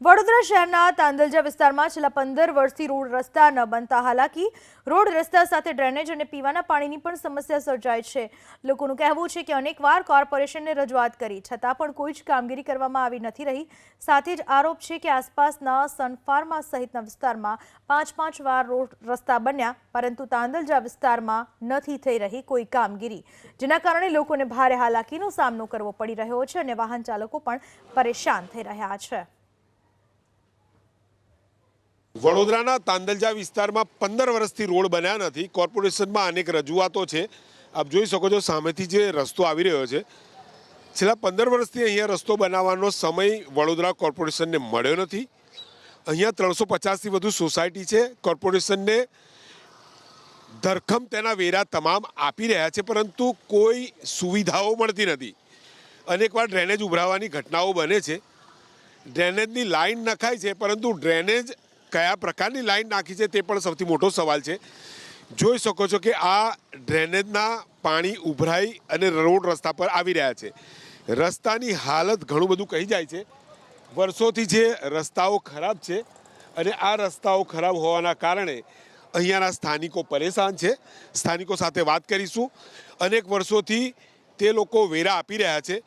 વડોદરા શહેરના તાંદલજા વિસ્તારમાં છેલ્લા પંદર વર્ષથી રોડ રસ્તા ન બનતા હાલાકી, રોડ રસ્તા સાથે ડ્રેનેજ અને પીવાના પાણીની પણ સમસ્યા સર્જાય છે. લોકોનું કહેવું છે કે અનેકવાર કોર્પોરેશનને રજૂઆત કરી, છતાં પણ કોઈ જ કામગીરી કરવામાં આવી નથી રહી. સાથે જ આરોપ છે કે આસપાસના સનફાર્મા સહિતના વિસ્તારમાં પાંચ પાંચ વાર રોડ રસ્તા બન્યા, પરંતુ તાંદલજા વિસ્તારમાં નથી થઈ રહી કોઈ કામગીરી, જેના કારણે લોકોને ભારે હાલાકીનો સામનો કરવો પડી રહ્યો છે અને વાહન ચાલકો પણ પરેશાન થઈ રહ્યા છે. વડોદરાના તાંદલજા વિસ્તારમાં પંદર વર્ષથી રોડ બન્યા નથી. કોર્પોરેશનમાં અનેક રજૂઆતો છે. આપ જોઈ શકો છો, સામેથી જે રસ્તો આવી રહ્યો છે, છેલ્લા પંદર વર્ષથી અહીંયા રસ્તો બનાવવાનો સમય વડોદરા કોર્પોરેશનને મળ્યો નથી. અહીંયા ત્રણસો પચાસથી વધુ સોસાયટી છે. કોર્પોરેશનને ધરખમ તેના વેરા તમામ આપી રહ્યા છે, પરંતુ કોઈ સુવિધાઓ મળતી નથી. અનેકવાર ડ્રેનેજ ઉભરાવાની ઘટનાઓ બને છે. ડ્રેનેજની લાઈન નખાય છે, પરંતુ ડ્રેનેજ કયા પ્રકારની લાઈન નાખી છે તે પણ સૌથી મોટો સવાલ છે. જોઈ શકો છો કે આ ડ્રેનેજના પાણી ઉભરાઈ અને રોડ રસ્તા પર આવી રહ્યા છે. રસ્તાની હાલત ઘણું બધું કહી જાય છે. વર્ષોથી જે રસ્તાઓ ખરાબ છે અને આ રસ્તાઓ ખરાબ હોવાના કારણે અહીંયાના સ્થાનિકો પરેશાન છે. સ્થાનિકો સાથે વાત કરીશું. અનેક વર્ષોથી તે લોકો વેરા આપી રહ્યા છે.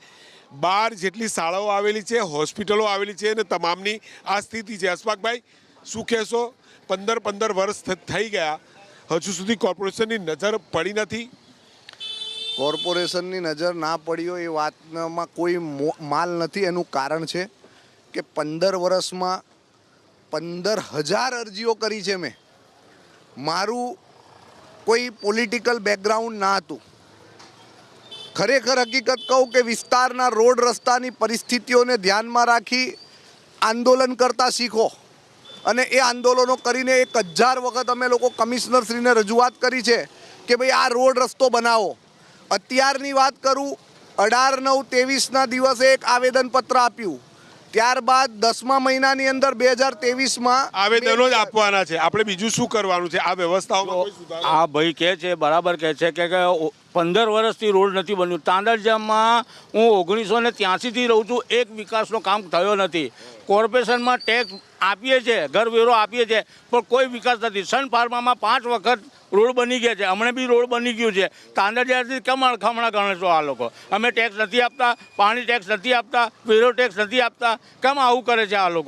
બાર જેટલી શાળાઓ આવેલી છે, હોસ્પિટલો આવેલી છે અને તમામની આ સ્થિતિ છે. અશફાકભાઈ શું કહેશો? પંદર પંદર વર્ષ થઈ ગયા. હજુ સુધી કોર્પોરેશનની નજર પડી નથી? કોર્પોરેશનની નજર ના પડી હોય એ વાતમાં કોઈ માલ નથી. એનું કારણ છે કે પંદર વર્ષમાં પંદર હજાર અરજીઓ કરી છે મેં. મારું કોઈ પોલિટિકલ બેકગ્રાઉન્ડ ના હતું. ખરેખર હકીકત કહું કે વિસ્તારના રોડ રસ્તાની પરિસ્થિતિઓને ધ્યાનમાં રાખી આંદોલન કરતા શીખો. અને એ આંદોલનો કરીને એક હજાર વખત અમે લોકો કમિશનરશ્રીને રજૂઆત કરી છે કે ભાઈ, આ રોડ રસ્તો બનાવો. અત્યારની વાત કરું, અઢાર, નવ, ત્રેવીસના દિવસે એક આવેદનપત્ર આપ્યું. ત્યારબાદ દસમા મહિનાની અંદર બે હજાર તેવીસમાં આવેદનો જ આપવાના છે. આપણે બીજું શું કરવાનું છે? આ વ્યવસ્થાઓમાં આ ભાઈ કહે છે બરાબર કહે છે કે કે પંદર વર્ષથી રોડ નથી બન્યું. તાંદરજામાં હું ઓગણીસો ને ત્યાંસીથી રહું છું એક વિકાસનો કામ થયો નથી. કોર્પોરેશનમાં ટેક્સ આપીએ છીએ ઘરવેરો આપીએ છીએ પણ કોઈ વિકાસ નથી. સન ફાર્મામાં પાંચ વખત રોડ બની ગયા છે. હમણાં બી રોડ બની ગયું છે. તાંદરજાથી કેમ અણખમણા ગણે છો આ લોકો? અમે ટેક્સ નથી આપતા, પાણી ટેક્સ નથી આપતા, વેરો ટેક્સ નથી આપતા. કેમ આવું કરે છે આ લોકો?